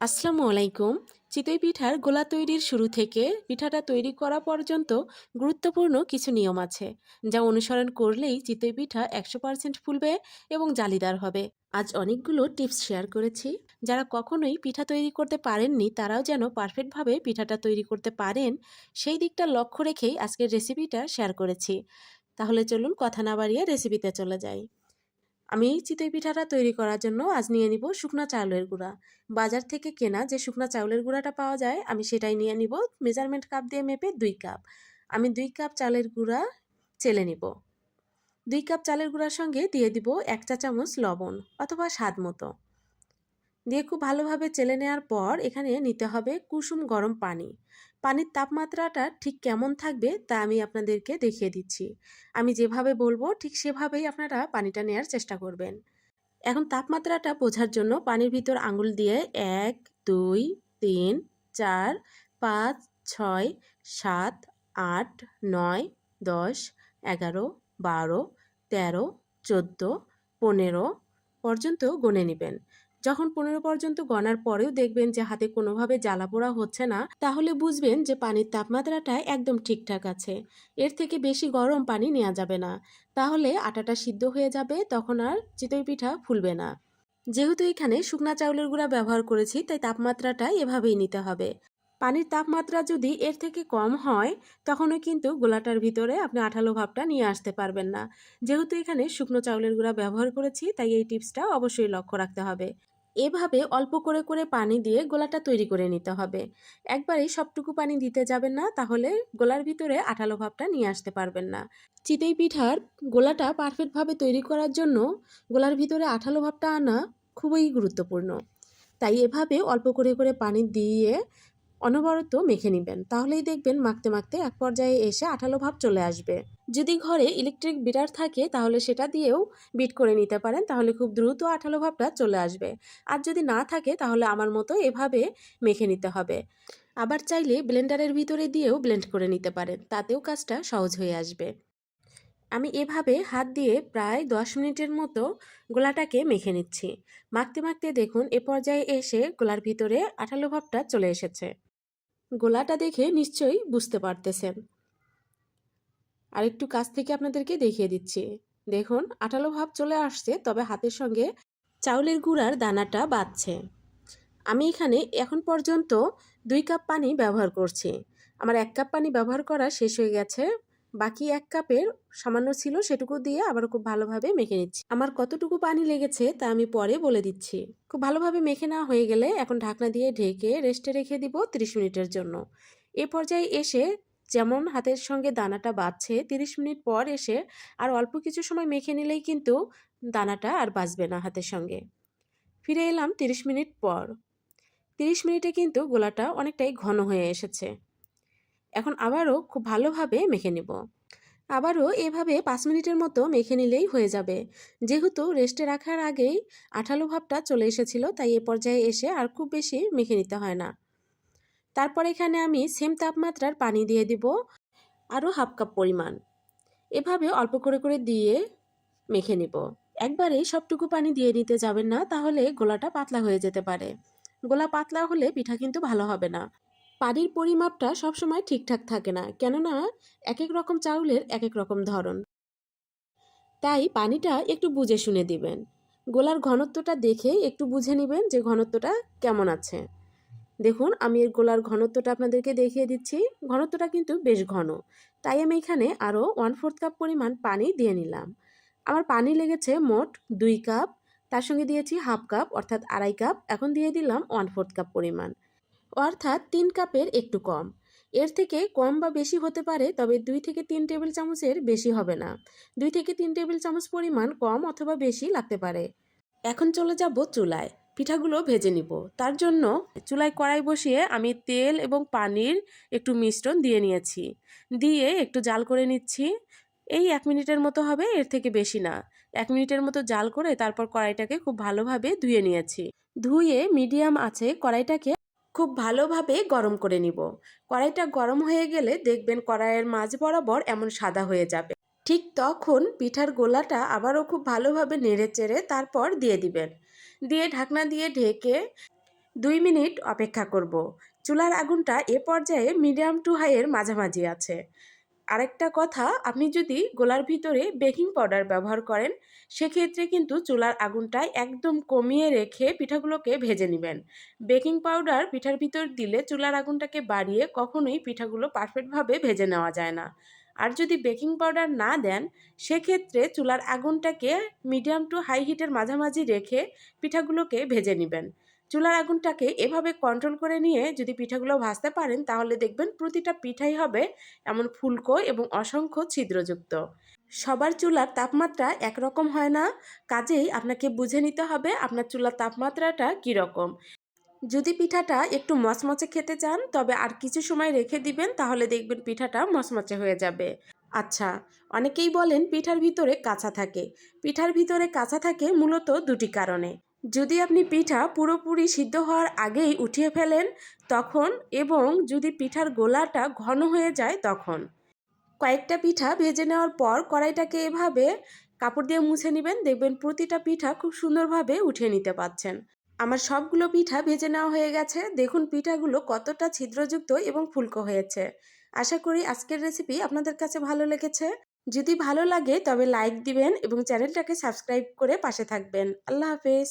আসসালামু আলাইকুম। চিতই পিঠার গোলা তৈরির শুরু থেকে পিঠাটা তৈরি করা পর্যন্ত গুরুত্বপূর্ণ কিছু নিয়ম আছে, যা অনুসরণ করলেই চিতই পিঠা একশো পার্সেন্ট ফুলবে এবং জালিদার হবে। আজ অনেকগুলো টিপস শেয়ার করেছি। যারা কখনোই পিঠা তৈরি করতে পারেননি, তারাও যেন পারফেক্টভাবে পিঠাটা তৈরি করতে পারেন, সেই দিকটা লক্ষ্য রেখেই আজকের রেসিপিটা শেয়ার করেছি। তাহলে চলুন কথা না বাড়িয়ে রেসিপিতে চলে যাই। আমি চিতই পিঠাটা তৈরি করার জন্য আজ নিয়ে নিব শুকনো চাউলের গুঁড়া। বাজার থেকে কেনা যে শুকনো চাউলের গুঁড়াটা পাওয়া যায়, আমি সেটাই নিয়ে নিব। মেজারমেন্ট কাপ দিয়ে মেপে দুই কাপ। আমি দুই কাপ চালের গুঁড়া চেলে নিব। দুই কাপ চালের গুঁড়ার সঙ্গে দিয়ে দিব এক চা চামচ লবণ অথবা স্বাদ মতো। দিয়ে খুব ভালোভাবে চেলে নেওয়ার পর এখানে নিতে হবে কুসুম গরম পানি। পানির তাপমাত্রাটা ঠিক কেমন থাকবে তা আমি আপনাদেরকে দেখিয়ে দিচ্ছি। আমি যেভাবে বলব, ঠিক সেভাবেই আপনারা পানিটা নেওয়ার চেষ্টা করবেন। এখন তাপমাত্রাটা বোঝার জন্য পানির ভিতর আঙুল দিয়ে এক, দুই, তিন, চার, পাঁচ, ছয়, সাত, আট, নয়, দশ, এগারো, বারো, তেরো, চোদ্দ, পনেরো পর্যন্ত গণে নেবেন। যখন পনেরো পর্যন্ত গণার পরেও দেখবেন যে হাতে কোনোভাবে জ্বালা পোড়া হচ্ছে না, তাহলে বুঝবেন যে পানির তাপমাত্রাটা একদম ঠিকঠাক আছে। এর থেকে বেশি গরম পানি নেওয়া যাবে না। তাহলে আটাটা সিদ্ধ হয়ে যাবে, তখন আর চিতই পিঠা ফুলবে না। যেহেতু এখানে শুকনা চাউলের গুঁড়া ব্যবহার করেছি, তাই তাপমাত্রাটা এভাবেই নিতে হবে। পানির তাপমাত্রা যদি এর থেকে কম হয়, তখনও কিন্তু গোলাটার ভিতরে আপনি আঠালো ভাবটা নিয়ে আসতে পারবেন না। যেহেতু এখানে শুকনো চাউলের গুঁড়া ব্যবহার করেছি, তাই এই টিপসটা অবশ্যই লক্ষ্য রাখতে হবে। এভাবে অল্প করে করে পানি দিয়ে গোলাটা তৈরি করে নিতে হবে। একবারেই সবটুকু পানি দিতে যাবেন না, তাহলে গোলার ভিতরে আঠালো ভাবটা নিয়ে আসতে পারবেন না। চিতই পিঠার গোলাটা পারফেক্টভাবে তৈরি করার জন্য গোলার ভিতরে আঠালো ভাবটা আনা খুবই গুরুত্বপূর্ণ। তাই এভাবে অল্প করে করে পানি দিয়ে অনবরত মেখে নেবেন। তাহলেই দেখবেন মাখতে মাখতে এক পর্যায়ে এসে আঠালো ভাব চলে আসবে। যদি ঘরে ইলেকট্রিক বিটার থাকে, তাহলে সেটা দিয়েও বিট করে নিতে পারেন, তাহলে খুব দ্রুত আঠালো ভাবটা চলে আসবে। আর যদি না থাকে, তাহলে আমার মতো এভাবে মেখে নিতে হবে। আবার চাইলে ব্লেন্ডারের ভিতরে দিয়েও ব্লেন্ড করে নিতে পারেন, তাতেও কাজটা সহজ হয়ে আসবে। আমি এভাবে হাত দিয়ে প্রায় দশ মিনিটের মতো গোলাটাকে মেখে নিচ্ছি। মাখতে মাখতে দেখুন, এ পর্যায়ে এসে গোলার ভিতরে আঠালো ভাবটা চলে এসেছে। গোলাটা দেখে নিশ্চয়ই বুঝতে পারতেছেন। আর একটু কাছ থেকে আপনাদেরকে দেখিয়ে দিচ্ছি। দেখুন, আঠালো ভাব চলে আসছে, তবে হাতের সঙ্গে চাউলের গুঁড়ার দানাটা বাঁধছে। আমি এখানে এখন পর্যন্ত দুই কাপ পানি ব্যবহার করছি। আমার এক কাপ পানি ব্যবহার করা শেষ হয়ে গেছে। বাকি এক কাপের সামান্য ছিল সেটুকু দিয়ে আবার খুব ভালোভাবে মেখে নিচ্ছি। আমার কতটুকু পানি লেগেছে তা আমি পরে বলে দিচ্ছি। খুব ভালোভাবে মেখে না হয়ে গেলে এখন ঢাকনা দিয়ে ঢেকে রেস্টে রেখে দিব 30 মিনিটের জন্য। এ পর্যায়ে এসে যেমন হাতের সঙ্গে দানাটা বাঁধছে 30 মিনিট পর এসে আর অল্প কিছু সময় মেখে নিলেই কিন্তু দানাটা আর বাঁচবে না হাতের সঙ্গে। ফিরে এলাম 30 মিনিট পর। 30 মিনিটে কিন্তু গোলাটা অনেকটাই ঘন হয়ে এসেছে। এখন আবারও খুব ভালোভাবে মেখে নেব। আবারও এভাবে পাঁচ মিনিটের মতো মেখে নিলেই হয়ে যাবে। যেহেতু রেস্টে রাখার আগেই আঠালো ভাবটা চলে এসেছিল, তাই এ পর্যায়ে এসে আর খুব বেশি মেখে নিতে হয় না। তারপর এখানে আমি সেম তাপমাত্রার পানি দিয়ে দিব, আরও হাফ কাপ পরিমাণ। এভাবে অল্প করে করে দিয়ে মেখে নিব। একবারেই সবটুকু পানি দিয়ে নিতে যাবেন না, তাহলে গোলাটা পাতলা হয়ে যেতে পারে। গোলা পাতলা হলে পিঠা কিন্তু ভালো হবে না। পানির পরিমাপটা সবসময় ঠিকঠাক থাকে না, কেননা এক এক রকম চাউলের এক এক রকম ধরন। তাই পানিটা একটু বুঝে শুনে দিবেন। গোলার ঘনত্বটা দেখে একটু বুঝে নেবেন যে ঘনত্বটা কেমন আছে। দেখুন, আমি এর গোলার ঘনত্বটা আপনাদেরকে দেখিয়ে দিচ্ছি। ঘনত্বটা কিন্তু বেশ ঘন। তাই আমি এখানে আরও ওয়ান ফোর্থ কাপ পরিমাণ পানি দিয়ে নিলাম। আমার পানি লেগেছে মোট দুই কাপ, তার সঙ্গে দিয়েছি হাফ কাপ, অর্থাৎ আড়াই কাপ। এখন দিয়ে দিলাম ওয়ান ফোর্থ কাপ পরিমাণ। অর্থাৎ তিন কাপের একটু কম। এর থেকে কম বা বেশি হতে পারে, তবে দুই থেকে তিন টেবিল চামচের বেশি হবে না। দুই থেকে তিন টেবিল চামচ পরিমাণ কম অথবা বেশি লাগতে পারে। এখন চলে যাব চুলায়। পিঠাগুলো ভেজে নিব। তার জন্য চুলায় কড়াই বসিয়ে আমি তেল এবং পানির একটু মিশ্রণ দিয়ে নিয়েছি। দিয়ে একটু জাল করে নিচ্ছি। এই এক মিনিটের মতো হবে, এর থেকে বেশি না। এক মিনিটের মতো জাল করে তারপর কড়াইটাকে খুব ভালোভাবে ধুয়ে নিয়েছি। ধুয়ে মিডিয়াম আছে, কড়াইটাকে খুব ভালোভাবে গরম করে নিব। কড়াইটা গরম হয়ে গেলে দেখবেন কড়াইয়ের মাঝ বরাবর এমন সাদা হয়ে যাবে। ঠিক তখন পিঠার গোলাটা আবারও খুব ভালোভাবে নেড়ে চেড়ে তারপর দিয়ে দিবেন। দিয়ে ঢাকনা দিয়ে ঢেকে দুই মিনিট অপেক্ষা করব। চুলার আগুনটা এ পর্যায়ে মিডিয়াম টু হাইয়ের মাঝামাঝি আছে। আরেকটা কথা, আপনি যদি গোলার ভিতরে বেকিং পাউডার ব্যবহার করেন, সেক্ষেত্রে কিন্তু চুলার আগুনটা একদম কমিয়ে রেখে পিঠাগুলোকে ভেজে নেবেন। বেকিং পাউডার পিঠার ভিতর দিলে চুলার আগুনটাকে বাড়িয়ে কখনোই পিঠাগুলো পারফেক্টভাবে ভেজে নেওয়া যায় না। আর যদি বেকিং পাউডার না দেন, সেক্ষেত্রে চুলার আগুনটাকে মিডিয়াম টু হাই হিটের মাঝামাঝি রেখে পিঠাগুলোকে ভেজে নেবেন। চুলার আগুনটাকে এভাবে কন্ট্রোল করে নিয়ে যদি পিঠাগুলো ভাজতে পারেন, তাহলে দেখবেন প্রতিটা পিঠাই হবে এমন ফুলকো এবং অসংখ্য ছিদ্রযুক্ত। সবার চুলার তাপমাত্রা একরকম হয় না, কাজেই আপনাকে বুঝে নিতে হবে আপনার চুলার তাপমাত্রাটা কীরকম। যদি পিঠাটা একটু মচমচে খেতে চান, তবে আর কিছু সময় রেখে দিবেন, তাহলে দেখবেন পিঠাটা মচমচে হয়ে যাবে। আচ্ছা অনেকেই বলেন পিঠার ভিতরে কাঁচা থাকে। পিঠার ভিতরে কাঁচা থাকে মূলত দুটি কারণে। যদি আপনি পিঠা পুরোপুরি সিদ্ধ হওয়ার আগেই উঠিয়ে ফেলেন, তখন এবং যদি পিঠার গোলাটা ঘন হয়ে যায়, তখন। কয়েকটা পিঠা ভেজে নেওয়ার পর কড়াইটাকে এভাবে কাপড় দিয়ে মুছে নেবেন। দেখবেন প্রতিটা পিঠা খুব সুন্দরভাবে উঠিয়ে নিতে পারছেন। আমার সবগুলো পিঠা ভেজে নেওয়া হয়ে গেছে। দেখুন পিঠাগুলো কতটা ছিদ্রযুক্ত এবং ফুলকো হয়েছে। আশা করি আজকের রেসিপি আপনাদের কাছে ভালো লেগেছে। যদি ভালো লাগে তবে লাইক দিবেন এবং চ্যানেলটাকে সাবস্ক্রাইব করে পাশে থাকবেন। আল্লাহ হাফেজ।